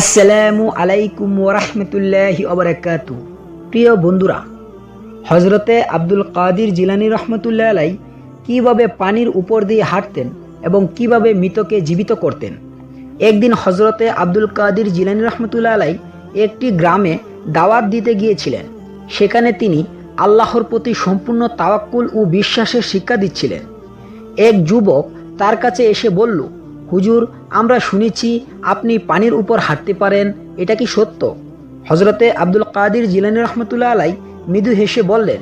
আসসালামু আলাইকুম ওরহমতুল্লাহি অবরাকাতু প্রিয় বন্ধুরা হজরতে আব্দুল কাদির জিলানি রহমতুল্লাহ আলাই কীভাবে পানির উপর দিয়ে হাঁটতেন এবং কীভাবে মৃতকে জীবিত করতেন? একদিন হজরতে আব্দুল কাদির জিলানি রহমতুল্লাহ আলাই একটি গ্রামে দাওয়াত দিতে গিয়েছিলেন। সেখানে তিনি আল্লাহর প্রতি সম্পূর্ণ তাওয়াক্কুল ও বিশ্বাসের শিক্ষা দিচ্ছিলেন। এক যুবক তার কাছে এসে বলল হুজুর, আমরা শুনেছি আপনি পানির উপর হাঁটতে পারেন, এটা কি সত্য? হজরতে আব্দুল কাদির জিলানি রহমতুল্লাহ আলাই মৃদু হেসে বললেন,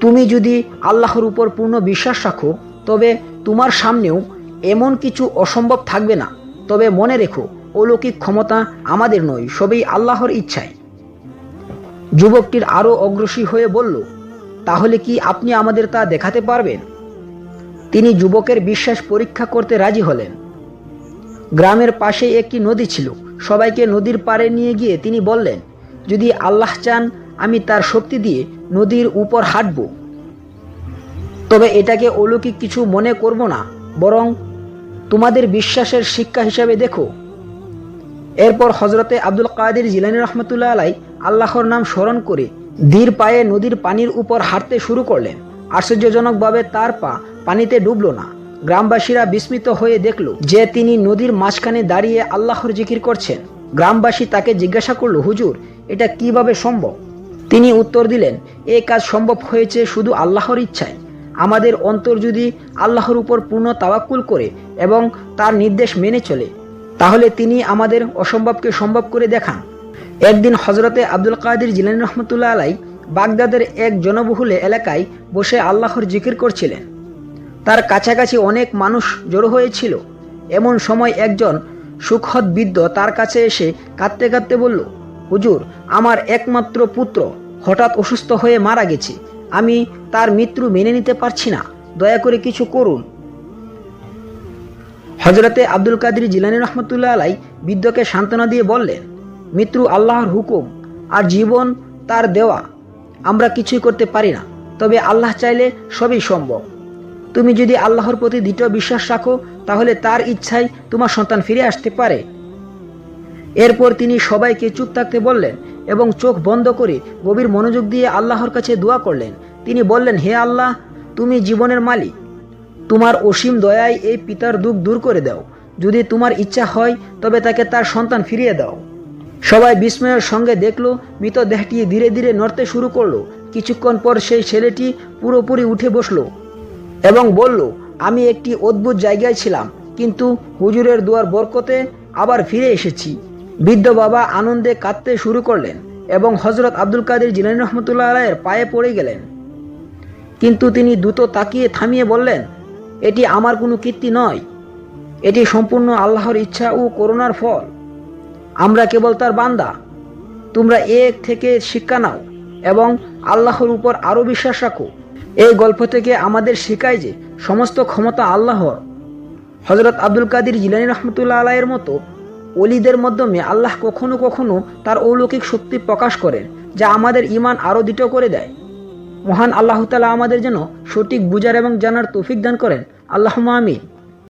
তুমি যদি আল্লাহর উপর পূর্ণ বিশ্বাস রাখো, তবে তোমার সামনেও এমন কিছু অসম্ভব থাকবে না। তবে মনে রেখো, অলৌকিক ক্ষমতা আমাদের নয়, সবই আল্লাহর ইচ্ছায়। যুবকটির আরও অগ্রসী হয়ে বলল, তাহলে কি আপনি আমাদের তা দেখাতে পারবেন? তিনি যুবকের বিশ্বাস পরীক্ষা করতে রাজি হলেন। গ্রামের পাশে একটি নদী ছিল। সবাইকে নদীর পাড়ে নিয়ে গিয়ে তিনি বললেন, যদি আল্লাহ চান, আমি তার শক্তি দিয়ে নদীর উপর হাঁটব। তবে এটাকে অলৌকিক কিছু মনে করব না, বরং তোমাদের বিশ্বাসের শিক্ষা হিসাবে দেখো। এরপর হজরতে আব্দুল কাদের জিলানি রহমতুল্লাহ আলাই আল্লাহর নাম স্মরণ করে ধীর পায়ে নদীর পানির উপর হাঁটতে শুরু করলেন। আশ্চর্যজনকভাবে তার পা পানিতে ডুবল না। গ্রামবাসীরা বিস্মিত হয়ে দেখল যে তিনি নদীর মাঝখানে দাঁড়িয়ে আল্লাহর জিকির করছেন। গ্রামবাসী তাকে জিজ্ঞাসা করল, হুজুর, এটা কীভাবে সম্ভব? তিনি উত্তর দিলেন, এ কাজ সম্ভব হয়েছে শুধু আল্লাহর ইচ্ছায়। আমাদের অন্তর যদি আল্লাহর উপর পূর্ণ তাওয়াক্কুল করে এবং তার নির্দেশ মেনে চলে, তাহলে তিনি আমাদের অসম্ভবকে সম্ভব করে দেখান। একদিন হজরতে আব্দুল কাদির জিলানি রহমতুল্লাহ আলাই বাগদাদের এক জনবহুল এলাকায় বসে আল্লাহর জিকির করছিলেন। তার কাছাকাছি অনেক মানুষ জড়ো হয়েছিল। এমন সময় একজন সুখদ বৃদ্ধ তার কাছে এসে কাঁদতে কাঁদতে বলল, হুজুর, আমার একমাত্র পুত্র হঠাৎ অসুস্থ হয়ে মারা গেছে। আমি তার মৃত্যু মেনে নিতে পারছি না। দয়া করে কিছু করুন। হজরতে আব্দুল কাদির জিলানি রহমতুল্লাহ আলাই বৃদ্ধকে সান্ত্বনা দিয়ে বললেন, মৃত্যু আল্লাহর হুকুম আর জীবন তার দেওয়া। আমরা কিছুই করতে পারি না। তবে আল্লাহ চাইলে সবই সম্ভব। তুমি যদি আল্লাহর প্রতি দৃঢ় বিশ্বাস রাখো, তাহলে তার ইচ্ছায় তোমার সন্তান ফিরে আসতে পারে। এরপর তিনি সবাইকে চুপ থাকতে বললেন এবং চোখ বন্ধ করে গভীর মনোযোগ দিয়ে আল্লাহর কাছে দোয়া করলেন। তিনি বললেন, হে আল্লাহ, তুমি জীবনের মালিক। তোমার অসীম দয়ায় এই পিতার দুঃখ দূর করে দাও। যদি তোমার ইচ্ছা হয়, তবে তাকে তার সন্তান ফিরিয়ে দাও। সবাই বিস্ময়ের সঙ্গে দেখল, মৃতদেহটি ধীরে ধীরে নড়তে শুরু করল। কিছুক্ষণ পর সেই ছেলেটি পুরোপুরি উঠে বসল। এবং বলল, আমি একটি অদ্ভুত জায়গায় ছিলাম, কিন্তু হুজুরের দুয়ার বরকতে আবার ফিরে এসেছি। বৃদ্ধ বাবা আনন্দে কাঁদতে শুরু করলেন এবং হজরত আব্দুল কাদের জিলানি রহমতুল্লাহ আলাইয়ের পায়ে পড়ে গেলেন। কিন্তু তিনি দ্রুত তাকিয়ে থামিয়ে বললেন, এটি আমার কোনো কীর্তি নয়। এটি সম্পূর্ণ আল্লাহর ইচ্ছা ও করুণার ফল। আমরা কেবল তার বান্দা। তোমরা এক থেকে শিক্ষা নাও এবং আল্লাহর উপর আরও বিশ্বাস রাখো। এই গল্প থেকে আমাদের শেখায় যে সমস্ত ক্ষমতা আল্লাহর হজরত আব্দুল কাদির জিলানি রহমতুল্লাহ আলাইয়ের মতো অলিদের মাধ্যমে আল্লাহ কখনো কখনো তার অলৌকিক শক্তি প্রকাশ করেন, যা আমাদের ইমান আরও দৃঢ় করে দেয়। মহান আল্লাহ তালা আমাদের যেন সঠিক বুঝার এবং জানার তৌফিক দান করেন। আল্লাহ আমিন।